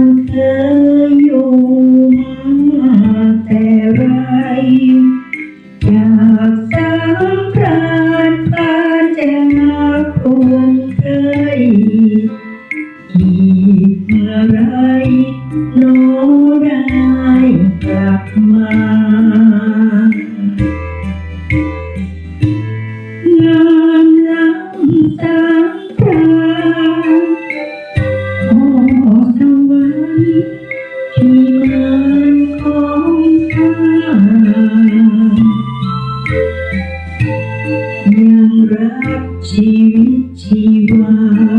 นเคยอยู่มาแต่ไรอยากสามปราดปราจาควรเคยอีกเมื่อไรโนได้กลับมา 几月几望